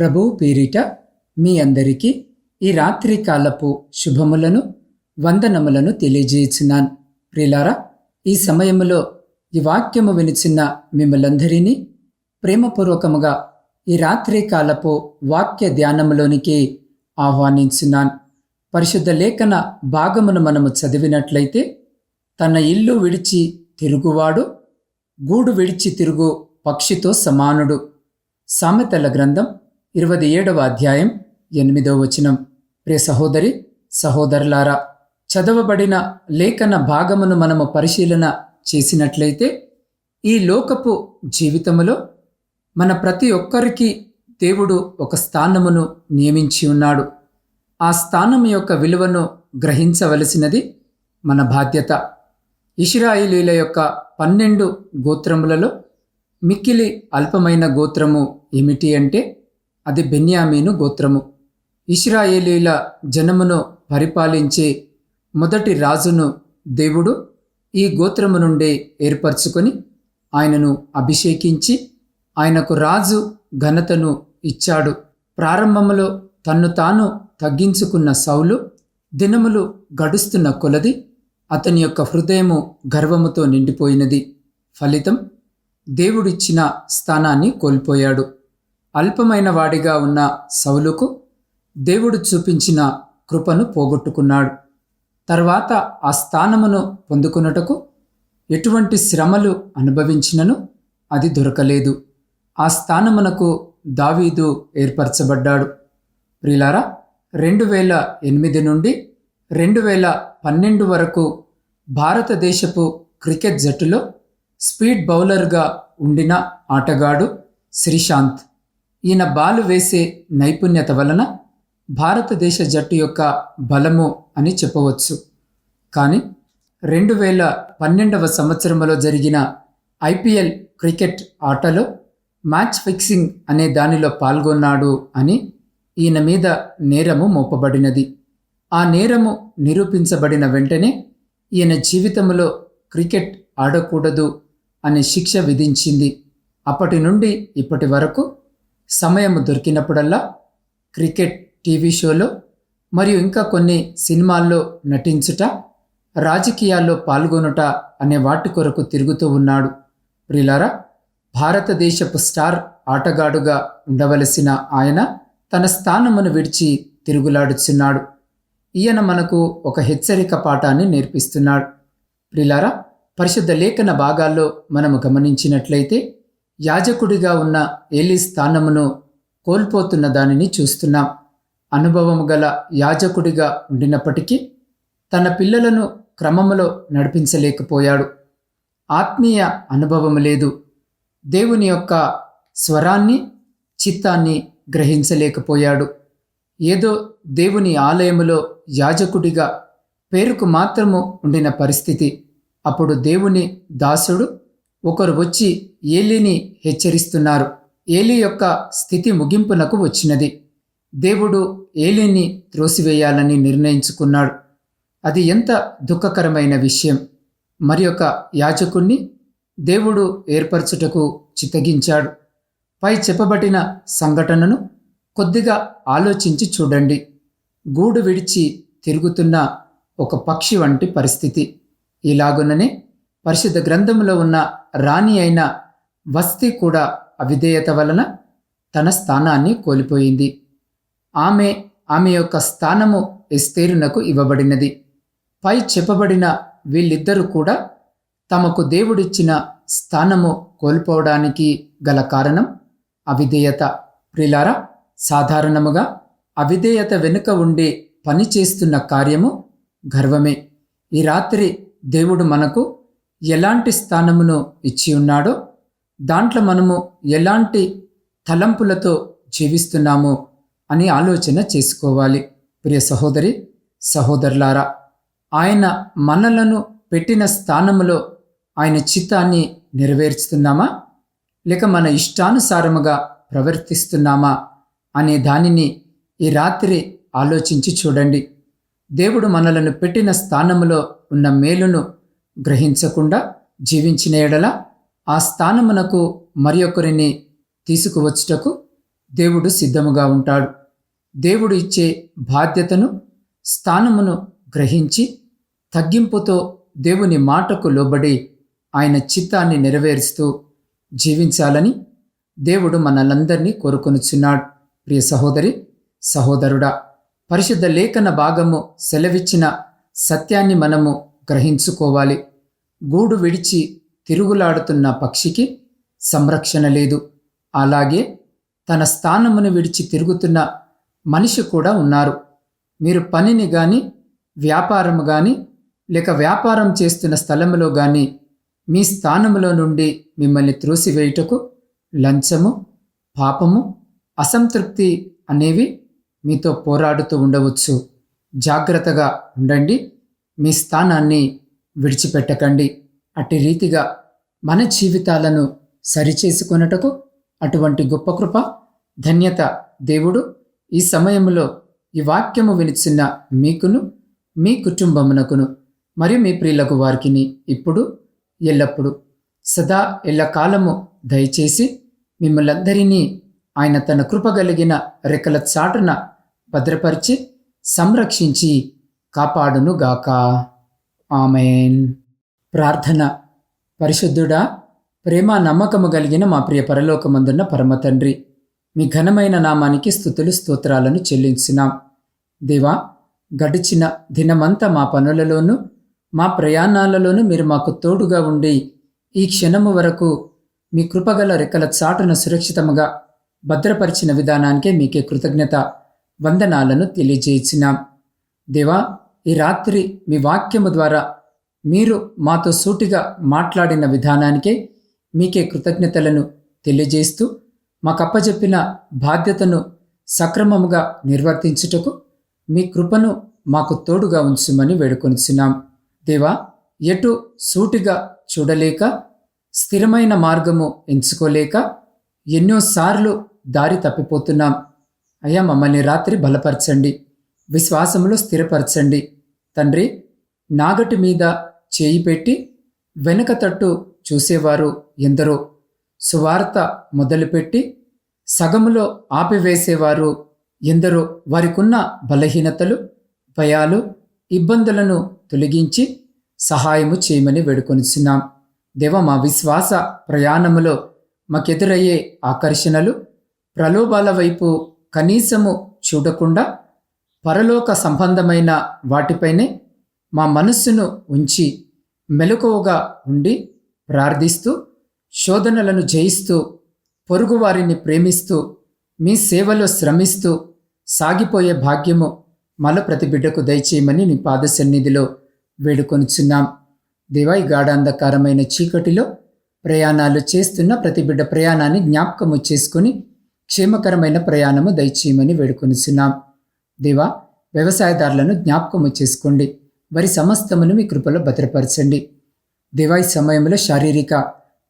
ప్రభు పేరిట మీ అందరికీ ఈ రాత్రి కాలపు శుభములను వందనములను తెలియజేయుచున్నాను. ప్రిలారా ఈ సమయములో ఈ వాక్యము వినిచిన్న మిమ్మలందరినీ ప్రేమపూర్వకముగా ఈ రాత్రి కాలపు వాక్య ధ్యానములోనికి ఆహ్వానించున్నాను. పరిశుద్ధ లేఖన భాగమును మనము చదివినట్లయితే తన ఇల్లు విడిచి తిరుగువాడు గూడు విడిచి తిరుగు పక్షితో సమానుడు. సామెతల గ్రంథం ఇరవై ఏడవ అధ్యాయం ఎనిమిదవ వచనం. ప్రియ సహోదరి సహోదరులారా చదవబడిన లేఖన భాగమును మనము పరిశీలన చేసినట్లయితే ఈ లోకపు జీవితములో మన ప్రతి ఒక్కరికి దేవుడు ఒక స్థానమును నియమించి ఉన్నాడు. ఆ స్థానం యొక్క విలువను గ్రహించవలసినది మన బాధ్యత. ఇష్రాయిలీల యొక్క పన్నెండు గోత్రములలో మిక్కిలి అల్పమైన గోత్రము ఏమిటి అంటే అది బెన్యామీను గోత్రము. ఇష్రాయేలీల జనమును పరిపాలించే మొదటి రాజును దేవుడు ఈ గోత్రము నుండి ఏర్పరచుకొని ఆయనను అభిషేకించి ఆయనకు రాజు ఘనతను ఇచ్చాడు. ప్రారంభములో తన్ను తాను తగ్గించుకున్న సౌలు దినములు గడుస్తున్న కొలది అతని యొక్క హృదయము గర్వముతో నిండిపోయినది. ఫలితం దేవుడిచ్చిన స్థానాన్ని కోల్పోయాడు. అల్పమైన వాడిగా ఉన్న సౌలుకు దేవుడు చూపించిన కృపను పోగొట్టుకున్నాడు. తర్వాత ఆ స్థానమును పొందుకున్నటకు ఎటువంటి శ్రమలు అనుభవించినను అది దొరకలేదు. ఆ స్థానమునకు దావీదు ఏర్పరచబడ్డాడు. ప్రిలారా రెండు వేల ఎనిమిది నుండి రెండు వేల పన్నెండు వరకు భారతదేశపు క్రికెట్ జట్టులో స్పీడ్ బౌలర్గా ఉండిన ఆటగాడు శ్రీశాంత్ ఈయన బాలు వేసే నైపుణ్యత వలన భారతదేశ జట్టు యొక్క బలము అని చెప్పవచ్చు. కానీ రెండు వేల పన్నెండవ సంవత్సరంలో జరిగిన ఐపీఎల్ క్రికెట్ ఆటలో మ్యాచ్ ఫిక్సింగ్ అనే దానిలో పాల్గొన్నాడు అని ఈయన మీద నేరము మోపబడినది. ఆ నేరము నిరూపించబడిన వెంటనే ఈయన జీవితంలో క్రికెట్ ఆడకూడదు అనే శిక్ష విధించింది. అప్పటి నుండి ఇప్పటి వరకు సమయం దొరికినప్పుడల్లా క్రికెట్ టీవీ షోలో మరియు ఇంకా కొన్ని సినిమాల్లో నటించుట రాజకీయాల్లో పాల్గొనుట అనే వాటి కొరకు తిరుగుతూ ఉన్నాడు. ప్రిలారా భారతదేశపు స్టార్ ఆటగాడుగా ఉండవలసిన ఆయన తన స్థానమును విడిచి తిరుగులాడుచున్నాడు. ఈయన మనకు ఒక హెచ్చరిక పాఠాన్ని నేర్పిస్తున్నాడు. ప్రిలారా పరిశుద్ధ లేఖన భాగాల్లో మనము గమనించినట్లయితే యాజకుడిగా ఉన్న ఏలి స్థానమును కోల్పోతున్న దానిని చూస్తున్నాం. అనుభవము గల యాజకుడిగా ఉండినప్పటికీ తన పిల్లలను క్రమములో నడిపించలేకపోయాడు. ఆత్మీయ అనుభవం లేదు. దేవుని యొక్క స్వరాన్ని చిత్తాన్ని గ్రహించలేకపోయాడు. ఏదో దేవుని ఆలయములో యాజకుడిగా పేరుకు మాత్రము ఉండిన పరిస్థితి. అప్పుడు దేవుని దాసుడు ఒకరు వచ్చి ఏలిని హెచ్చరిస్తున్నారు. ఏలి యొక్క స్థితి ముగింపునకు వచ్చినది. దేవుడు ఏలిని త్రోసివేయాలని నిర్ణయించుకున్నాడు. అది ఎంత దుఃఖకరమైన విషయం. మరి ఒక యాజకుణ్ణి దేవుడు ఏర్పరచుటకు చితగించాడు. పై చెప్పబడిన సంఘటనను కొద్దిగా ఆలోచించి చూడండి. గూడు విడిచి తిరుగుతున్న ఒక పక్షి వంటి పరిస్థితి. ఇలాగుననే పరిశుద్ధ గ్రంథంలో ఉన్న రాణి అయిన వస్తి కూడా అవిధేయత వలన తన స్థానాన్ని కోల్పోయింది. ఆమె ఆమె యొక్క స్థానము ఎస్తేరునకు ఇవ్వబడినది. పై చెప్పబడిన వీళ్ళిద్దరూ కూడా తమకు దేవుడిచ్చిన స్థానము కోల్పోవడానికి గల కారణం అవిధేయత. ప్రిలారా సాధారణముగా అవిధేయత వెనుక ఉండి పని చేస్తున్న కార్యము గర్వమే. ఈ రాత్రి దేవుడు మనకు ఎలాంటి స్థానమును ఇచ్చి ఉన్నాడో దాంట్లో మనము ఎలాంటి తలంపులతో జీవిస్తున్నామో అని ఆలోచన చేసుకోవాలి. ప్రియ సహోదరి సహోదరులారా ఆయన మనలను పెట్టిన స్థానములో ఆయన చిత్తాన్ని నెరవేర్చుతున్నామా? లేక మన ఇష్టానుసారముగా ప్రవర్తిస్తున్నామా అనే దానిని ఈ రాత్రి ఆలోచించి చూడండి. దేవుడు మనలను పెట్టిన స్థానములో ఉన్న మేలును గ్రహించకుండా జీవించిన ఎడల ఆ స్థానమునకు మరి ఒకరిని తీసుకువచ్చుటకు దేవుడు సిద్ధముగా ఉంటాడు. దేవుడు ఇచ్చే బాధ్యతను స్థానమును గ్రహించి తగ్గింపుతో దేవుని మాటకు లోబడి ఆయన చిత్తాన్ని నెరవేరుస్తూ జీవించాలని దేవుడు మనలందరినీ కోరుకొనుచున్నాడు. ప్రియ సహోదరి సహోదరుడా పరిశుద్ధ లేఖన భాగము సెలవిచ్చిన సత్యాన్ని మనము గ్రహించుకోవాలి. గూడు విడిచి తిరుగులాడుతున్న పక్షికి సంరక్షణ లేదు. అలాగే తన స్థానమును విడిచి తిరుగుతున్న మనిషి కూడా ఉన్నారు. మీరు పనిని గాని వ్యాపారము గాని లేక వ్యాపారం చేస్తున్న స్థలములో గాని మీ స్థానములో నుండి మిమ్మల్ని త్రోసివేయుటకు లంచము పాపము అసంతృప్తి అనేవి మీతో పోరాడుతూ ఉండవచ్చు. జాగ్రత్తగా ఉండండి. మీ స్థానాన్ని విడిచిపెట్టకండి. అట్టి రీతిగా మన జీవితాలను సరిచేసుకొనుటకు అటువంటి గొప్ప కృప ధన్యత దేవుడు ఈ సమయంలో ఈ వాక్యము వినిచిన మీకును మీ కుటుంబమునకును మరియు మీ ప్రియులకు వారికిని ఇప్పుడు ఎల్లప్పుడు సదా ఎల్లకాలము దయచేసి మిమ్మల్ందరినీ ఆయన తన కృప కలిగిన రెక్కల చాటున భద్రపరిచి సంరక్షించి కాపాడునుగాక. ఆమెన్. ప్రార్థన. పరిశుద్ధుడా ప్రేమ నమ్మకము కలిగిన మా ప్రియ పరలోకమందున్న పరమ తండ్రి మీ ఘనమైన నామానికి స్థుతులు స్తోత్రాలను చెల్లించినాం. దేవా గడిచిన దినమంతా మా పనులలోనూ మా ప్రయాణాలలోనూ మీరు మాకు తోడుగా ఉండి ఈ క్షణము వరకు మీ కృపగల రెక్కల చాటున సురక్షితముగా భద్రపరిచిన విధానానికే మీకే కృతజ్ఞత వందనాలను తెలియజేయించినాం దేవా ఈ రాత్రి మీ వాక్యము ద్వారా మీరు మాతో సూటిగా మాట్లాడిన విధానానికే మీకే కృతజ్ఞతలను తెలియజేస్తూ మాకప్పచెప్పిన బాధ్యతను సక్రమముగా నిర్వర్తించుటకు మీ కృపను మాకు తోడుగా ఉంచుమని వేడుకొనిచున్నాం. దేవా ఎటు సూటిగా చూడలేక స్థిరమైన మార్గము ఎంచుకోలేక ఎన్నోసార్లు దారి తప్పిపోతున్నాం. అయ్యా మమ్మల్ని రాత్రి బలపరచండి. విశ్వాసములో స్థిరపరచండి. తండ్రి నాగటి మీద చేయి పెట్టి వెనుక తట్టు చూసేవారు ఎందరో. సువార్త మొదలుపెట్టి సగములో ఆపివేసేవారు ఎందరో. వారికున్న బలహీనతలు భయాలు ఇబ్బందులను తొలగించి సహాయము చేయమని వేడుకొనిచున్నాం. దేవ మా విశ్వాస ప్రయాణములో మాకెదురయ్యే ఆకర్షణలు ప్రలోభాల వైపు కనీసము చూడకుండా పరలోక సంబంధమైన వాటిపైనే మా మనస్సును ఉంచి మెలకువగా ఉండి ప్రార్థిస్తూ శోధనలను జయిస్తూ పొరుగువారిని ప్రేమిస్తూ మీ సేవలో శ్రమిస్తూ సాగిపోయే భాగ్యము మల ప్రతి బిడ్డకు దయచేయమని నీ పాద సన్నిధిలో వేడుకొనుచున్నాం. దేవాయి గాఢాంధకారమైన చీకటిలో ప్రయాణాలు చేస్తున్న ప్రతి బిడ్డ ప్రయాణాన్ని జ్ఞాపకము చేసుకుని క్షేమకరమైన ప్రయాణము దయచేయమని వేడుకొనిచున్నాం. దేవా వ్యవసాయదారులను జ్ఞాపకము చేసుకోండి. వారి సమస్తమును మీ కృపలో భద్రపరచండి. దేవాయి సమయంలో శారీరక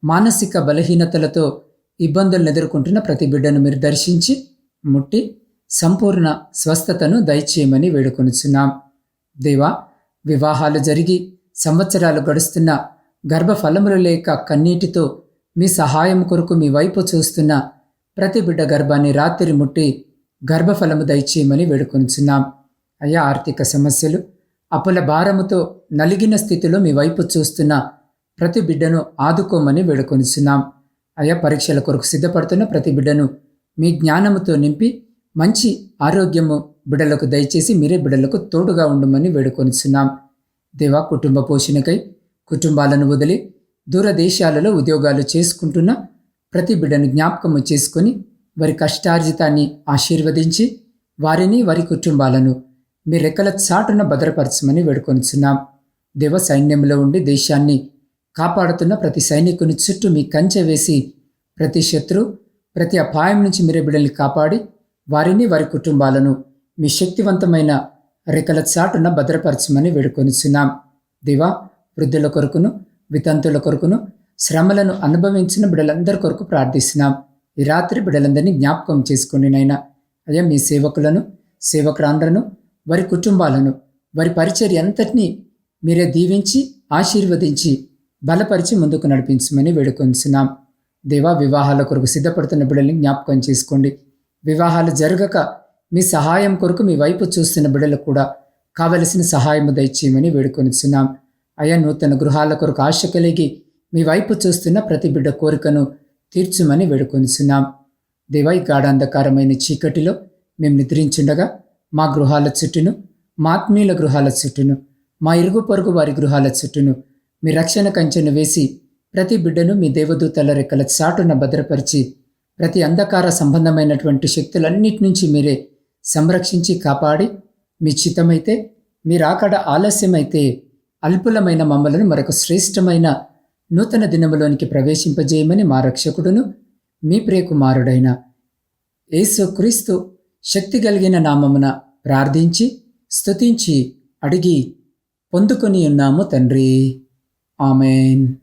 మానసిక బలహీనతలతో ఇబ్బందులను ఎదుర్కొంటున్న ప్రతి బిడ్డను మీరు దర్శించి ముట్టి సంపూర్ణ స్వస్థతను దయచేయమని వేడుకొనుచున్నాం. దేవా వివాహాలు జరిగి సంవత్సరాలు గడుస్తున్న గర్భఫలములు లేక కన్నీటితో మీ సహాయం కొరకు మీ వైపు చూస్తున్న ప్రతి బిడ్డ గర్భాన్ని రాత్రి ముట్టి గర్భఫలము దయచేయమని వేడుకొనిచున్నాం. అయ్యా ఆర్థిక సమస్యలు అప్పుల భారముతో నలిగిన స్థితిలో మీ వైపు చూస్తున్న ప్రతి బిడ్డను ఆదుకోమని వేడుకొనిచున్నాం. అయ్యా పరీక్షల కొరకు సిద్ధపడుతున్న ప్రతి బిడ్డను మీ జ్ఞానముతో నింపి మంచి ఆరోగ్యము బిడ్డలకు దయచేసి మీరే బిడ్డలకు తోడుగా ఉండమని వేడుకొనిచున్నాం. దేవా కుటుంబ పోషణకై కుటుంబాలను వదిలి దూరదేశాలలో ఉద్యోగాలు చేసుకుంటున్న ప్రతి బిడ్డను జ్ఞాపకము చేసుకొని వారి కష్టార్జితాన్ని ఆశీర్వదించి వారిని వారి కుటుంబాలను మీ రెక్కల చాటున భద్రపరచమని వేడుకొనిచున్నాం. దేవ సైన్యంలో ఉండి దేశాన్ని కాపాడుతున్న ప్రతి సైనికుని చుట్టూ మీ కంచె వేసి ప్రతి శత్రు ప్రతి అపాయం నుంచి మీరే బిడ్డల్ని కాపాడి వారిని వారి కుటుంబాలను మీ శక్తివంతమైన రెక్కల చాటున భద్రపరచమని వేడుకొనిచున్నాం. దేవా వృద్ధుల కొరకును వితంతుల కొరకును శ్రమలను అనుభవించిన బిడ్డలందరి కొరకు ప్రార్థిస్తున్నాం. ఈ రాత్రి బిడ్డలందరినీ జ్ఞాపకం చేసుకుని నాయన. అయ్యా మీ సేవకులను సేవకురాండ్రను వారి కుటుంబాలను వారి పరిచర్య అంతటినీ మీరే దీవించి ఆశీర్వదించి బలపరిచి ముందుకు నడిపించమని వేడుకొంచున్నాం. దేవా వివాహాల కొరకు సిద్ధపడుతున్న బిడ్డల్ని జ్ఞాపకం చేసుకోండి. వివాహాలు జరగక మీ సహాయం కొరకు మీ వైపు చూస్తున్న బిడ్డలకు కూడా కావలసిన సహాయము దయచేయమని వేడుకొనిచున్నాం అయా నూతన గృహాల కొరకు ఆశ కలిగి మీ వైపు చూస్తున్న ప్రతి బిడ్డ కోరికను తీర్చుమని వేడుకొనిచున్నాం. దేవై గాఢాంధకారమైన చీకటిలో మేము నిద్రించుండగా మా గృహాల చుట్టూను మా ఆత్మీయుల గృహాల చుట్టూను మా ఇరుగు పొరుగు వారి గృహాల చుట్టూను మీ రక్షణ కంచెను వేసి ప్రతి బిడ్డను మీ దేవదూతల రెక్కల చాటున భద్రపరిచి ప్రతి అంధకార సంబంధమైనటువంటి శక్తులన్నిటి నుంచి మీరే సంరక్షించి కాపాడి మీ చిత్తమైతే మీరాకడ ఆలస్యమైతే అల్పులమైన మమ్మలను మరొక శ్రేష్టమైన నూతన దినములోనికి ప్రవేశింపజేయమని మా రక్షకుడును మీ ప్రియకుమారుడైన యేసుక్రీస్తు శక్తి కలిగిన నామమున ప్రార్థించి స్తుతించి అడిగి పొందుకొని ఉన్నాము తండ్రి. ఆమెన్.